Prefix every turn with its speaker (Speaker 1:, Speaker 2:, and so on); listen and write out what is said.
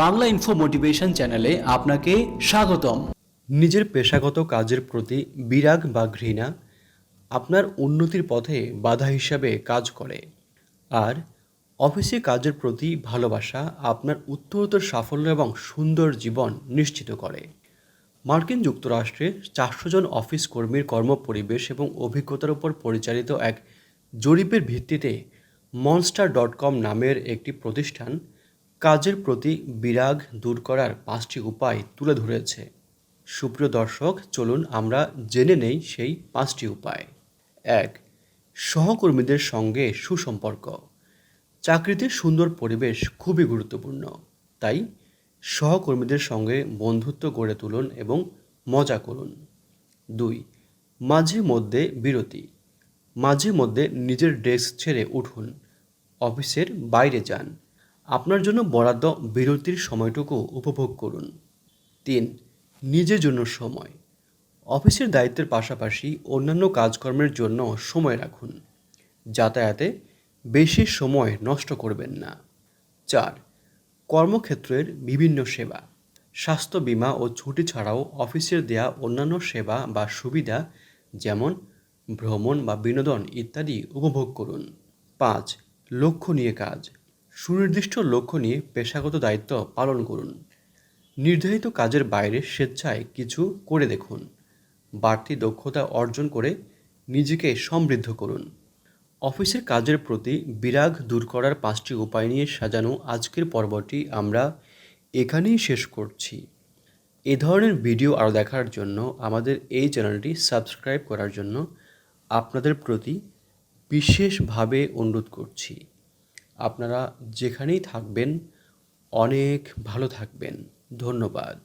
Speaker 1: Bangla info motivation চ্যানেলে আপনাকে স্বাগতম।
Speaker 2: নিজের পেশাগত কাজের প্রতি বিরাগ বা ঘৃণা আপনার উন্নতির পথে বাধা হিসাবে কাজ করে। আর অফিসে কাজের প্রতি ভালোবাসা আপনার উত্তরোত্তর সাফল্য এবং সুন্দর জীবন নিশ্চিত করে। মার্কিন যুক্তরাষ্ট্রে চারশো জন অফিস কর্মীর কর্মপরিবেশ এবং অভিজ্ঞতার উপর পরিচালিত এক জরিপের ভিত্তিতে মনস্টার ডট কম নামের একটি প্রতিষ্ঠান কাজের প্রতি বিরাগ দূর করার পাঁচটি উপায় তুলে ধরেছে। সুপ্রিয় দর্শক, চলুন আমরা জেনে নেই সেই পাঁচটি উপায়। এক, সহকর্মীদের সঙ্গে সুসম্পর্ক। চাকরিতে সুন্দর পরিবেশ খুবই গুরুত্বপূর্ণ। তাই সহকর্মীদের সঙ্গে বন্ধুত্ব গড়ে তুলুন এবং মজা করুন। দুই, মাঝে মধ্যে বিরতি। মাঝে মধ্যে নিজের ডেস্ক ছেড়ে উঠুন। অফিসের বাইরে যান। আপনার জন্য বরাদ্দ বিরতির সময়টুকু উপভোগ করুন। তিন, নিজের জন্য সময়। অফিসের দায়িত্বের পাশাপাশি অন্যান্য কাজকর্মের জন্য সময় রাখুন। যাতায়াতে বেশি সময় নষ্ট করবেন না। চার, কর্মক্ষেত্রের বিভিন্ন সেবা। স্বাস্থ্য বীমা ও ছুটি ছাড়াও অফিসের দেয়া অন্যান্য সেবা বা সুবিধা যেমন ভ্রমণ বা বিনোদন ইত্যাদি উপভোগ করুন। পাঁচ, লক্ষ্য নিয়ে কাজ। সুনির্দিষ্ট লক্ষ্য নিয়ে পেশাগত দায়িত্ব পালন করুন। নির্ধারিত কাজের বাইরে স্বেচ্ছায় কিছু করে দেখুন। বাড়তি দক্ষতা অর্জন করে নিজেকে সমৃদ্ধ করুন। অফিসের কাজের প্রতি বিরাগ দূর করার পাঁচটি উপায় নিয়ে সাজানো আজকের পর্বটি আমরা এখানেই শেষ করছি। এ ধরনের ভিডিও আরও দেখার জন্য আমাদের এই চ্যানেলটি সাবস্ক্রাইব করার জন্য আপনাদের প্রতি বিশেষভাবে অনুরোধ করছি। আপনারা যেখানেই থাকবেন অনেক ভালো থাকবেন। ধন্যবাদ।